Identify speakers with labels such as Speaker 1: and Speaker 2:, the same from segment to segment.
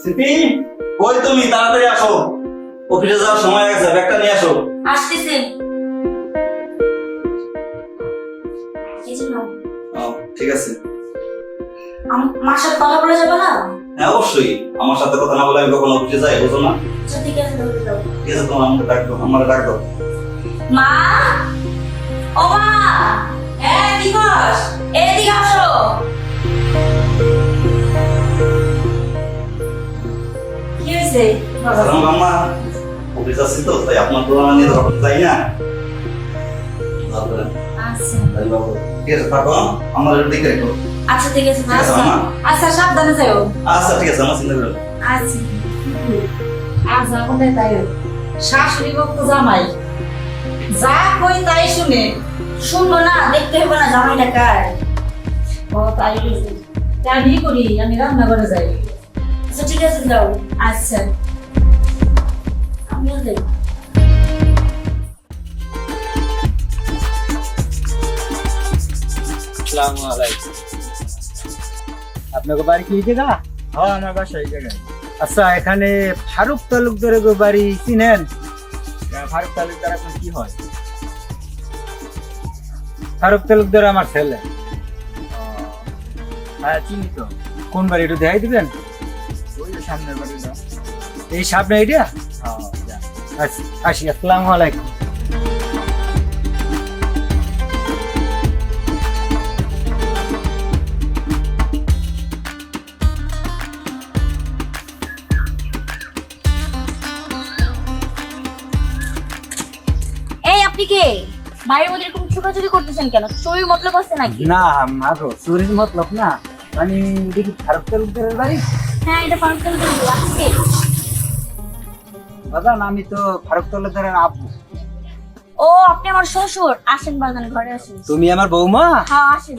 Speaker 1: স্মৃতি কই তুমি তাড়াতাড়ি আসো। অফিসে যাওয়ার সময় হয়ে গেছে ব্যাগটা নিয়ে আসো।
Speaker 2: আসতেছি।
Speaker 1: ঠিক আছে।
Speaker 2: আম- মার সাথে কথা বলে যাবে না?
Speaker 1: হ্যাঁ অবশ্যই। আমার সাথে কথা না বলে আমি কখনো অফিসে যাই বুঝো না?
Speaker 2: ঠিক আছে
Speaker 1: ঠিক আছে তোমার আমাকে ডাক দাও আমার ডাক দাও।
Speaker 2: মা! ও মা! হ্যাঁ কস এদিকে আসো। হয়েছে।
Speaker 1: সালাম আম্মা। অফিস আছি তো তাই আপনার দোকান নিয়ে তো কখনো না? তারপরে
Speaker 2: আচ্ছা।
Speaker 1: তাই বাবু ঠিক আছে থাকো আমার দিকে রেখো।
Speaker 2: আচ্ছা ঠিক আছে আচ্ছা। সাবধানে যাও।
Speaker 1: আচ্ছা ঠিক আছে আমার চিন্তা করো না।
Speaker 2: আচ্ছা।
Speaker 3: আজ তাই শাশুড়ি ভক্ত জামাই। যা কই তাই শুনে।
Speaker 2: শুনব না দেখতে হবে না জামাইটা কার।
Speaker 3: ও তাই। আমি করি আমি রান্না করে যাই।
Speaker 2: আচ্ছা ঠিক আছে যাও
Speaker 3: আচ্ছা।
Speaker 2: আমিও যাই
Speaker 4: আসসালামু আলাইকুম। আপনাকে বাড়ি কি জায়গা?
Speaker 5: হ্যাঁ আমার বাসা এই জায়গায়।
Speaker 4: আচ্ছা এখানে ফারুক তালুকদারের গো বাড়ি চিনেন?
Speaker 5: ফারুক তালুকদার এখন কি হয়?
Speaker 4: ফারুক তালুকদার আমার ছেলে।
Speaker 5: হ্যাঁ চিনি তো।
Speaker 4: কোন বাড়ি একটু দেখাই দিবেন?
Speaker 5: সামনের বাড়িটা
Speaker 4: এই সামনে আইডিয়া
Speaker 5: হ্যাঁ
Speaker 4: আচ্ছা আসি আসসালামু আলাইকুম।
Speaker 2: এই আপনি কে? মায়ের মধ্যে এরকম ছোটাছুটি করতেছেন কেন? শরীর মতলব আছে নাকি?
Speaker 4: না মাগো চুরির মতলব না। মানে দেখি ফারুক তালুকদারের বাড়ি?
Speaker 2: হ্যাঁ এটা
Speaker 4: বাবা আমি তো ফারুক তালুকদারের আব্বু।
Speaker 2: ও আপনি আমার শ্বশুর। আসেন বাগান ঘরে আসেন।
Speaker 4: তুমি আমার বৌমা?
Speaker 2: হ্যাঁ আসেন।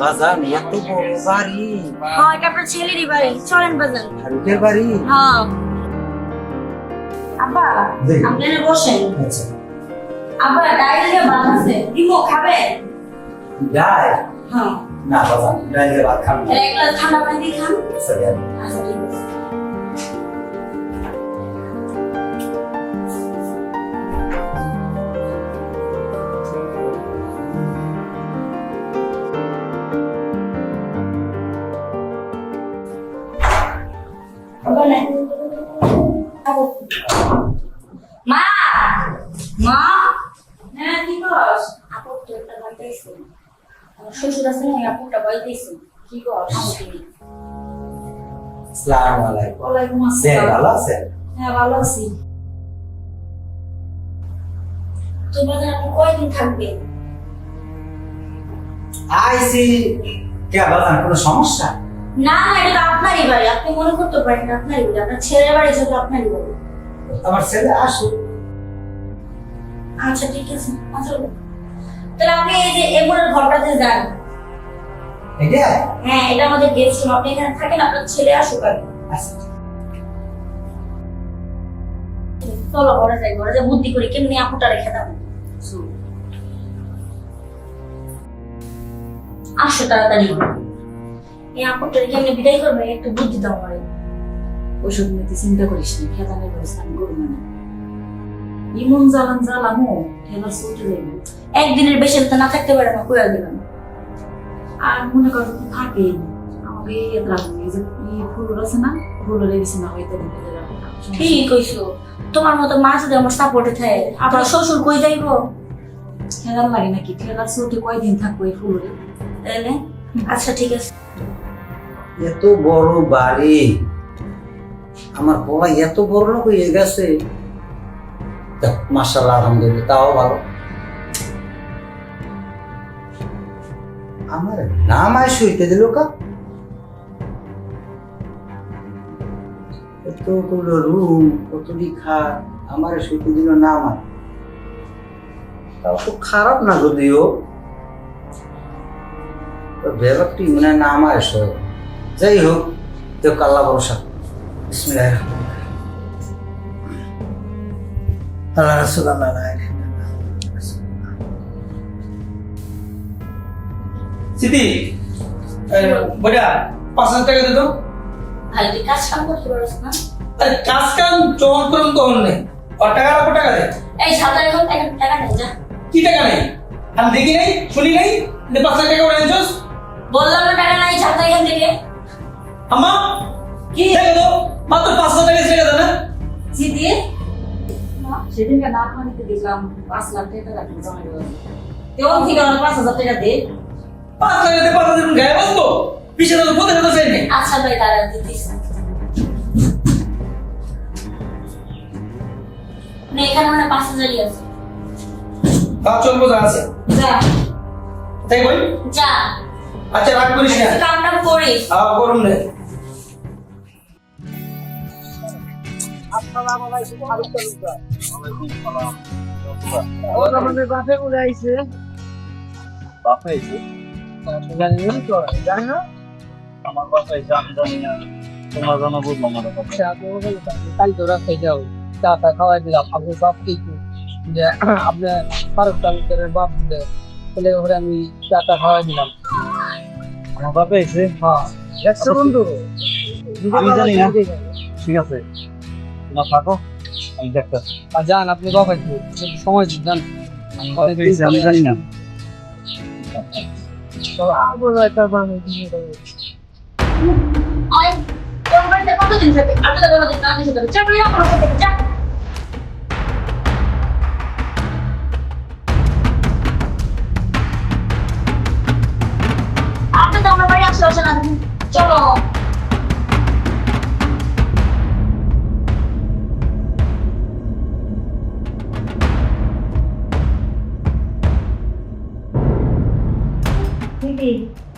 Speaker 4: বাজান এত বড় বাড়ি।
Speaker 2: হ্যাঁ এটা আপনার ছেলেরই বাড়ি। চলেন বাজান।
Speaker 4: ফারুকের বাড়ি?
Speaker 2: হ্যাঁ। আব্বা। আপনি বসেন।
Speaker 4: আচ্ছা।
Speaker 2: আব্বা ডাইল দিয়ে ভাত আছে দিমো খাবেন
Speaker 4: যাই
Speaker 2: হ্যাঁ
Speaker 4: না বাবা ডাইলে ভাত খাব
Speaker 2: তাহলে এক গ্লাস ঠান্ডা পানি দিয়ে খান
Speaker 4: সরি
Speaker 2: আচ্ছা ঠিক আছে
Speaker 3: কস
Speaker 2: আপু তো একটা বাইতেছে আমার শ্বশুর আছে না ওই আপুটা বাইতেছে
Speaker 3: কি কস
Speaker 2: আমাকে
Speaker 4: আসসালামু আলাইকুম।
Speaker 3: ওয়ালাইকুম
Speaker 4: স্যার
Speaker 3: আসসালাম
Speaker 4: ভালো আছেন?
Speaker 3: হ্যাঁ ভালো আছি।
Speaker 2: তো বাজার আপনি কয়দিন থাকবেন
Speaker 4: আইসি। কে কোনো সমস্যা?
Speaker 2: না না এটা আপনারই বাড়ি। আপনি মনে করতে পারেন আপনারই বাড়ি। আপনার ছেলের বাড়ি যেহেতু আপনারই বাড়ি।
Speaker 4: আমার ছেলে আসুক।
Speaker 2: আচ্ছা ঠিক আছে। আচ্ছা তাহলে আপনি এই যে এমনের ঘরটাতে যান।
Speaker 4: এটা?
Speaker 2: হ্যাঁ এটা আমাদের গেস্ট রুম আপনি এখানে থাকেন আপনার ছেলে আসুক আগে।
Speaker 4: আচ্ছা।
Speaker 2: চলো ঘরে যাই ঘরে যাই। বুদ্ধি করি কেমনি আপুটা রেখে দাও। আসো তাড়াতাড়ি। এই আপুটা কেমনি বিদায় করবে? একটু বুদ্ধি দাও আমারে।
Speaker 3: ওষুধ নিতে চিন্তা করিস না খেতানের ব্যবস্থা আমি করব না। ইমন জ্বালান জ্বালামো এবার চলতে যাইব
Speaker 2: একদিনের বেশি তো না থাকতে পারে না কইয়া দিলাম
Speaker 3: আর মনে কর থাকে আমাকে ইয়ে রাখবে যে ই ফুল আছে না ফুলের হইতে দিতে
Speaker 2: ঠিক কইছো। তোমার মতো মা যদি আমার সাপোর্টে থাকে আপনার শ্বশুর কই যাইবো?
Speaker 3: খেলার লাগে নাকি? খেলার চোটে কয়দিন থাকব এই ফুলের?
Speaker 2: তাইলে? আচ্ছা ঠিক আছে।
Speaker 4: এত বড় বাড়ি। আমার বলা এত বড় লোক হয়ে গেছে। মাসাল্লাহ আলহামদুলিল্লাহ, তাও ভালো। আমার নাম আয় শুইতে দিল কতগুলো রুম কতটি খা আমার শুইতে দিল না তাও তো খারাপ না যদিও। ব্যাপারটি মানে না আমার যাই হোক তো কাল্লা ভরসা। বিসমিল্লাহির আল্লাহ রাসূল আল্লাহ।
Speaker 6: স্মৃতি বইটা পাঁচ হাজার টাকা দিত।
Speaker 2: ভাই কাজ কাম করতে পারছ না।
Speaker 6: আরে কাজ কাম জমা করুন তো অন্য আর টাকা টাকা দে
Speaker 2: এই সাতার এখন টাকা টাকা নেই যা।
Speaker 6: কি টাকা নেই? আমি দেখি নাই শুনি নাই? যে পাঁচ হাজার টাকা করে আনছস
Speaker 2: বললাম না টাকা নাই ছাতা এখান থেকে।
Speaker 6: আম্মা কি? মাত্র পাঁচ হাজার টাকা ছেড়ে দেন
Speaker 3: জি দিয়ে সেদিনকে না খাওয়ানিতে দেখলাম পাঁচ লাখ টাকা রাখি জমা দেওয়া তেমন থেকে আমার পাঁচ হাজার টাকা দে।
Speaker 6: পাঁচ হাজার টাকা পাঁচ হাজার গায়ে বসবো বিশ হাজার পঞ্চাশ হাজার চাই নেই
Speaker 2: আচ্ছা ভাই তারা দিতিস না এখানে মানে পাঁচ হাজারই আছে।
Speaker 6: তা চলবো যা আছে।
Speaker 2: যা।
Speaker 6: তাই বই
Speaker 2: যা।
Speaker 6: আচ্ছা রাগ করিস না।
Speaker 2: কামটা করিস
Speaker 6: আহ করুন
Speaker 5: না আমার বাপে আমি জানি না তোমার জানা বুঝলাম না
Speaker 7: কাল তোরা খেয়ে যাও চা টা খাওয়াই দিলাম আপনি বাপ কি যে আপনার ফারুক তালুকদারের বাপ দিলে বলে ওরে আমি চা টা খাওয়াই দিলাম
Speaker 5: আমার বাপে এসে।
Speaker 7: হ্যাঁ একশো বন্ধু।
Speaker 5: আমি জানি না। ঠিক আছে। তোমার থাকো। আমি দেখতেছি।
Speaker 7: আর যান আপনি কখন সময় দিন যান।
Speaker 5: আমি জানি না।
Speaker 2: কতদিন থাকে আমি তো কোনোদিন না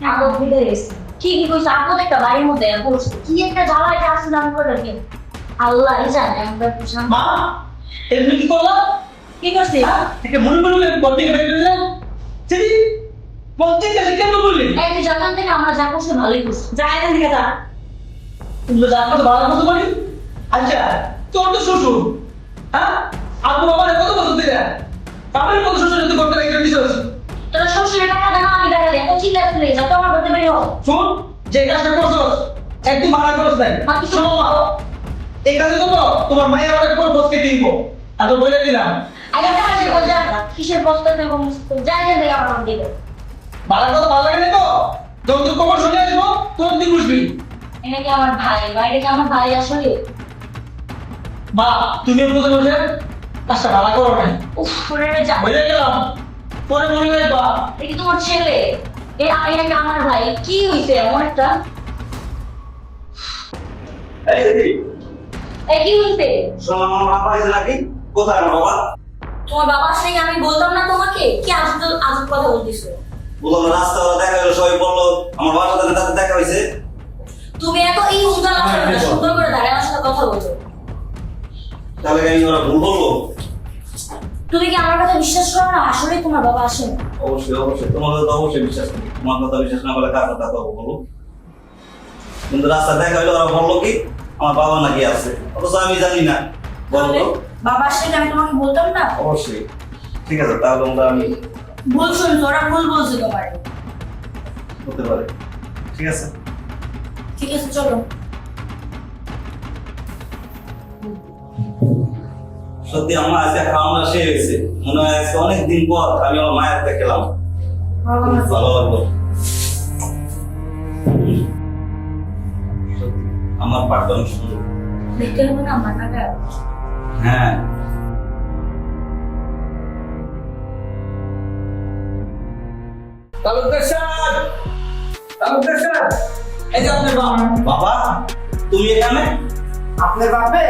Speaker 2: আগো ফিরে এসে কি কি কইছ আপনি একটা বাড়ির মধ্যে বসে কি একটা জ্বালা এটা আসছে জানি করে রাখেন আল্লাহ জানে আমরা বুঝলাম
Speaker 6: মা এমনি কি করলাম
Speaker 2: কি করছিস
Speaker 6: থেকে মনে মনে বলতে গেলে দিলেন চিনি বলতে গেলে কেন বললি
Speaker 2: এই যে যখন থেকে আমরা যা করছি ভালোই করছি। যা এখান থেকে যা।
Speaker 6: তুমি যা কত ভালো মতো বলি আচ্ছা তোর তো শ্বশুর। হ্যাঁ? আব্বু আমার কত বছর দিলে আমার কত শ্বশুর যদি করতে রেখে দিছিস
Speaker 2: তোরা শ্বশুরের টাকা দেন আমি টাকা দেয় এত চিল্লা চিল্লা যা তোমার করতে পারি
Speaker 6: শুন যে কাজটা করছস একদম মানা করছ নাই। শোনো মা এই কাজে তো তোমার মায়ের অনেক বড় বসকে দিব। আর তো বলে দিলাম।
Speaker 2: আগে টাকা দিয়ে বল যা। কিসের বস্তা দেবো যা এখান থেকে আমার দিবে
Speaker 6: ভালো কথা ভালো লাগে না তো? যখন তুই খবর শুনে আসব তোর দিন বুঝবি?
Speaker 2: এটা কি আমার ভাই বাইরে কি আমার ভাই আসলে
Speaker 6: মা তুমি বুঝে বসে কাজটা ভালো করো নাই।
Speaker 2: উফ করে যা।
Speaker 6: বুঝে গেলাম। পরে মনে হয় বা
Speaker 2: এটা তোমার ছেলে। এই এটা আমার ভাই? কি হইছে এমন একটা?
Speaker 1: এই
Speaker 2: কি হইছে?
Speaker 1: শোনো আমার বাবা আছে নাকি? কোথায় আমার বাবা?
Speaker 2: তোমার বাবা আসলে আমি বলতাম না তোমাকে? কি আজব আজব কথা বলতেছো?
Speaker 1: বললাম রাস্তা দেখা গেলো সবাই বলল আমার বাবার সাথে তাদের দেখা হয়েছে
Speaker 2: তুমি এত এই সুন্দর করে দাঁড়ায় আমার সাথে কথা
Speaker 1: তাহলে আমি ওরা ভুল বলব
Speaker 2: তুমি কি আমার কথা বিশ্বাস করো না? আসলে তোমার বাবা আসেন
Speaker 1: অবশ্যই অবশ্যই। তোমার কথা অবশ্যই বিশ্বাস করি। তোমার কথা বিশ্বাস না করলে কার কথা তো বলব কিন্তু রাস্তা দেখা হইল ওরা বলল কি আমার বাবা নাকি আছে। অথচ আমি জানি না। বলো
Speaker 2: বাবা আসলে আমি তোমাকে বলতাম না?
Speaker 1: অবশ্যই। ঠিক আছে তাহলে আমরা আমি
Speaker 2: ভুল শুনছো ওরা ভুল বলছে তোমার।
Speaker 1: হতে পারে। ঠিক আছে।
Speaker 2: ঠিক আছে চলো।
Speaker 1: সত্যি আমার আজকে খাওয়ানো শেষ হয়েছে। মনে হয় আজকে অনেক দিন পর আমি আমার মায়ের হাতে খেলাম। ভালো লাগল। আমার পাঠটা অনেক সুন্দর। হ্যাঁ।
Speaker 6: তালুকদার সাহেব তালুকদার সাহেব এই যে আপনার বাবা।
Speaker 1: বাবা তুমি এখানে?
Speaker 4: আপনার বাপে?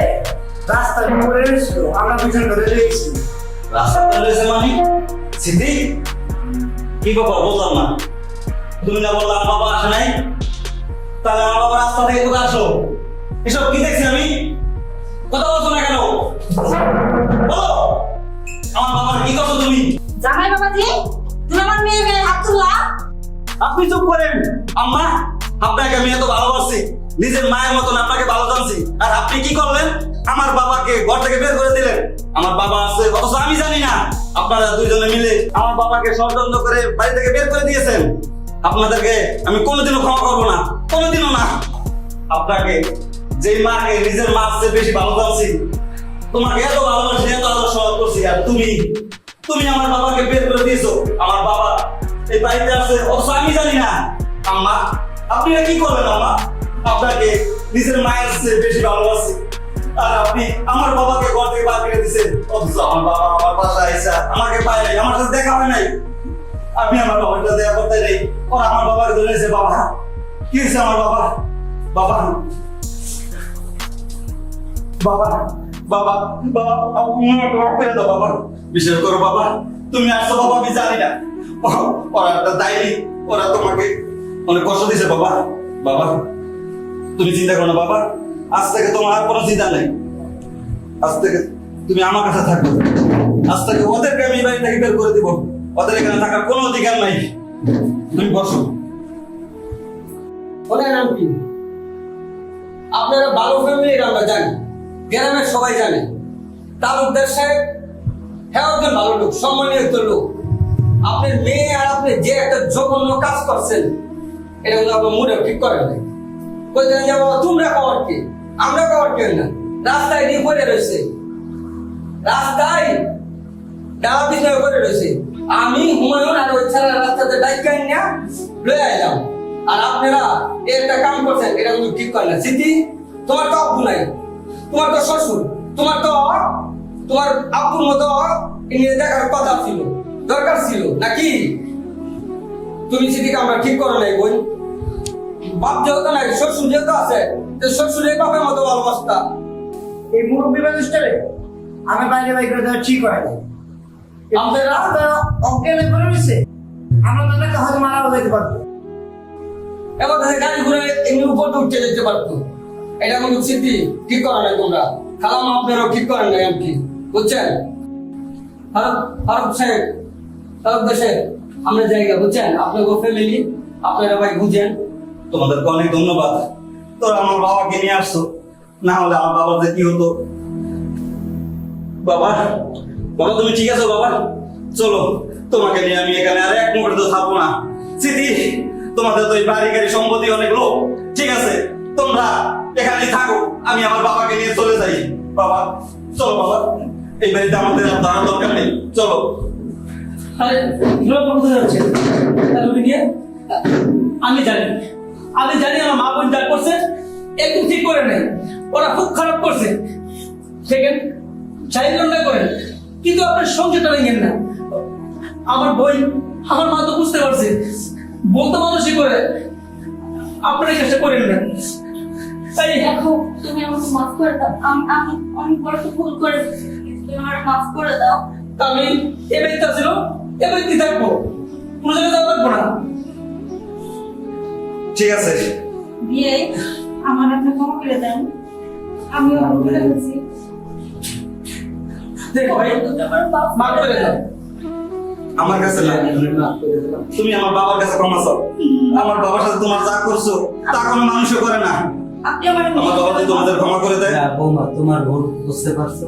Speaker 4: রাস্তায় পড়ে এসেছিল আমরা পিছন ধরে লেগেছি
Speaker 1: রাস্তা রয়েছে মানে? সিদ্ধি কি ব্যাপার বললাম না। তুমি না বললাম বাবা আসে নাই? তাহলে আমার বাবা রাস্তা থেকে কোথায় আসো এসব কি দেখছি আমি? কথা বলছো না কেন? বলো আমার বাবার কি করছ তুমি?
Speaker 2: জামাই বাবা জি তুমি আমার মেয়ে মেয়ে হাত তুললা?
Speaker 1: আপনি চুপ করেন। আম্মা আপনাকে আমি এত ভালোবাসি। নিজের মায়ের মতন আপনাকে ভালো জানছি। আর আপনি কি করলেন? আমার বাবাকে ঘর থেকে বের করে দিলেন। আমার বাবা আছে, অথচ আমি জানি না আপনারা দুইজনে মিলে আমার বাবাকে ষড়যন্ত্র করে বাড়ি থেকে বের করে দিয়েছেন। আপনাদেরকে আমি কোনোদিনও ক্ষমা করব না, কোনোদিনও না। আপনাকে যেই মাকে, নিজের মার চেয়ে বেশি ভালো পাচ্ছি তোমাকে এত ভালোবাসি, এত আদর সহায় করছি, আর তুমি তুমি আমার বাবাকে বের করে দিয়েছ। আমার বাবা এই বাড়িতে আছে, অথচ আমি জানি না। আম্মা, আপনি কি করবেন, আম্মা? আপনাকে নিজের মায়ের চেয়ে বেশি ভালোবাসি। আর আপনি আমার বাবাকে ঘর থেকে বার করে অথচ আমার বাবা আমার বাসায় আইসা আমাকে পায় নাই, আমার সাথে দেখা হয় নাই। আমি আমার দেখা করতে নেই। আমার বাবা। কি হয়েছে আমার বাবা? বাবা। বাবা। বাবা। বাবা দাও, বাবা। বিশ্বাস করো বাবা, তুমি আসছো বাবা, আমি জানি না। ওরা একটা দায়ী, ওরা তোমাকে অনেক কষ্ট দিছে বাবা। বাবা, তুমি চিন্তা করো বাবা। আজ থেকে তোমার আর কোনো চিন্তা নেই। আজ থেকে তুমি আমার কাছে থাকবে। আজ থেকে ওদেরকে আমি বাড়ি থেকে বের করে দিব। ওদের এখানে থাকার কোনো অধিকার নাই। তুমি বসো।
Speaker 8: ওনার নাম কি? আপনারা ভালো ফ্যামিলির আমরা জানি। গ্রামের সবাই জানে। তালুকদার সাহেব হ্যাঁ একজন ভালো লোক, সম্মানীয় একটা লোক। আপনার মেয়ে আর আপনি যে একটা জঘন্য কাজ করছেন, এটা কিন্তু আপনার মুডেও ঠিক করেন নাই। বাবা, তোমরা কে? আমরা কবার কে না। রাস্তায় নিয়ে পড়ে রয়েছে। রাস্তায় ডালা পিছনে পড়ে রয়েছে। আমি হুমায়ুন আর ওই ছেলের রাস্তাতে ডাইকা নিয়ে লয়ে আইলাম। আর আপনারা একটা কাম করছেন, এটা কিন্তু ঠিক করে না। স্মৃতি, তোমার তো আব্বু নাই। তোমার তো শ্বশুর, তোমার তো তোমার আব্বুর মতো নিয়ে দেখার কথা ছিল, দরকার ছিল, নাকি? তুমি স্মৃতি কামটা ঠিক করো নাই বোন। বাপ যেহেতু নাই, শ্বশুর যেহেতু আছে শ্বশুরের বাপের মতো ভালোবাসতা।
Speaker 4: এই মুরব্বী মানুষটারে আমি বাইরে বাইরে করে দেওয়া ঠিক হয় না আমাদের রাস্তা অজ্ঞানে করে রয়েছে আমরা তাদেরকে হয়তো মারাও যেতে পারব।
Speaker 8: এবার তাদের গাড়ি ঘুরে এমনি উপর উঠে যেতে পারতো। এটা কিন্তু স্মৃতি? ঠিক করা নাই তোমরা। খালাম আপনারাও ঠিক করেন নাই আর কি। বুঝছেন? ফারুক ফারুক সাহেব ফারুক সাহেব আমরা জায়গা বুঝছেন? আপনার ফ্যামিলি আপনারা ভাই বুঝেন।
Speaker 1: তোমাদেরকে অনেক ধন্যবাদ। তোরা আমার বাবাকে নিয়ে আসছো না হলে আমার বাবার কি হতো? বাবা বাবা, তুমি ঠিক আছো বাবা? চলো, তোমাকে নিয়ে আমি এখানে আর এক মুহূর্তে থাকব না। স্মৃতি, তোমাদের তো এই বাড়ি গাড়ি সম্পত্তি অনেক লোক ঠিক আছে, তোমরা এখানে থাকো, আমি আমার বাবাকে নিয়ে চলে যাই। বাবা, চলো বাবা, এই বাড়িতে আমাদের আর দাঁড়ানোর দরকার নেই। চলো।
Speaker 6: আরে কোথায় যাচ্ছে নিয়ে আমি জানি আমি জানি আমার মা বোন যা করছে একদম ঠিক করে নেই ওরা খুব খারাপ করছে। না করেন কিন্তু আপনার সংসারটা ভেঙেন না। আমার বই আমার মা তো বুঝতে পারছে। বলতে মানুষই করে। আপনারা কাজটা করেন না। তাই
Speaker 2: দেখো তুমি আমাকে মাফ করে দাও। আমি অনেক বড় একটা ভুল করে তুমি আমার মাফ করে দাও।
Speaker 6: আমি এ ব্যক্তি ছিল এ ব্যক্তি থাকব। কোনো জায়গায় যাওয়া লাগবো না।
Speaker 1: ঠিক আছে।
Speaker 2: বিয়ে আমার আপনি ক্ষমা করে দেন। আমি ভুল করেছি
Speaker 6: দেখো
Speaker 2: আমার মাফ
Speaker 6: মাফ করে দাও।
Speaker 1: আমার কাছে না। তুমি আমার বাবার কাছে ক্ষমা চাও। আমার বাবার সাথে তোমার যা করছ তা কোনো মানুষও করে না।
Speaker 2: আপনি আমার
Speaker 1: আমার বাবা যদি তোমাদের ক্ষমা করে দেয়।
Speaker 4: বৌমা তোমার ভুল বুঝতে পারছ।